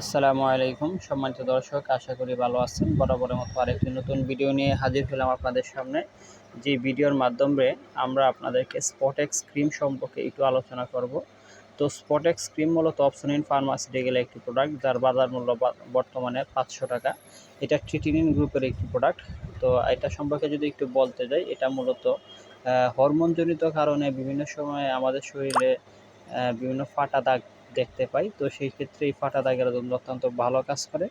আসসালামু আলাইকুম, সম্মানিত দর্শক, আশা করি ভালো আছেন। বরাবরের মতো আরেকটি নতুন ভিডিও নিয়ে হাজির হলাম আপনাদের সামনে। যে ভিডিওর মাধ্যমে আমরা আপনাদেরকে স্পটেক্স ক্রিম সম্পর্কে একটু আলোচনা করব। তো স্পটেক্স ক্রিম মূলত অপশনিন ফার্মাসিউটিক্যাল একটি প্রোডাক্ট যার বাজার মূল্য বর্তমানে পাঁচশো টাকা। এটা ট্রিটিনিন গ্রুপের একটি প্রোডাক্ট তো এটা সম্পর্কে যদি একটু বলতে যাই, এটা মূলত হরমোনজনিত কারণে বিভিন্ন সময়ে আমাদের শরীরে বিভিন্ন ফাটা দাগ দেখতে পাই। তো সেই ক্ষেত্রে এই ফাটা দাগের জন্য অত্যন্ত ভালো কাজ করে।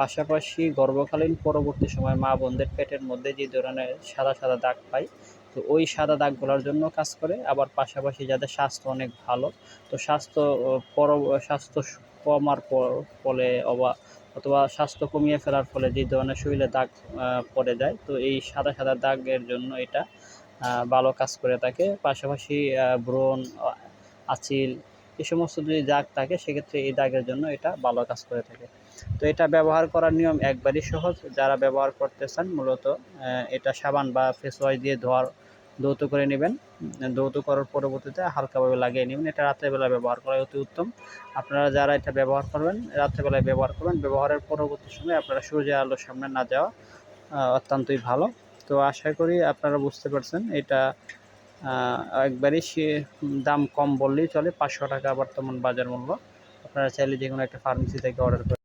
পাশাপাশি গর্ভকালীন পরবর্তী সময় মা বোনদের পেটের মধ্যে যে ধরনের সাদা সাদা দাগ পাই, তো ওই সাদা দাগগুলোর জন্য কাজ করে। আবার পাশাপাশি যাদের স্বাস্থ্য অনেক ভালো, তো স্বাস্থ্য পর, স্বাস্থ্য কমার ফলে অবা, অথবা স্বাস্থ্য কমিয়ে ফেলার ফলে যে ধরনের শরীরে দাগ পড়ে যায়, তো এই সাদা সাদা দাগের জন্য এটা ভালো কাজ করে থাকে। পাশাপাশি ব্রণ আঁচিল, এ সমস্ত যদি দাগ থাকে, সেক্ষেত্রে এই দাগের জন্য এটা ভালো কাজ করে থাকে। তো এটা ব্যবহার করার নিয়ম একবারই সহজ। যারা ব্যবহার করতে চান, মূলত এটা সাবান বা ফেস ওয়াশ দিয়ে ধোয়ার, ধৌত করে নেবেন। ধৌত করার পরবর্তীতে হালকাভাবে লাগিয়ে নেবেন। এটা রাত্রেবেলা ব্যবহার করা অতি উত্তম। আপনারা যারা এটা ব্যবহার করবেন, রাত্রেবেলায় ব্যবহার করবেন, ব্যবহারের পরবর্তী সময় আপনারা সূর্যের আলোর সামনে না যাওয়া অত্যন্তই ভালো। তো আশা করি আপনারা বুঝতে পারছেন, এটা একবারই সে দাম কম বললেই চলে। পাঁচশো টাকা বর্তমান বাজার মূল্য। আপনারা চাইলে যে কোনো একটা ফার্মেসি থেকে অর্ডার করে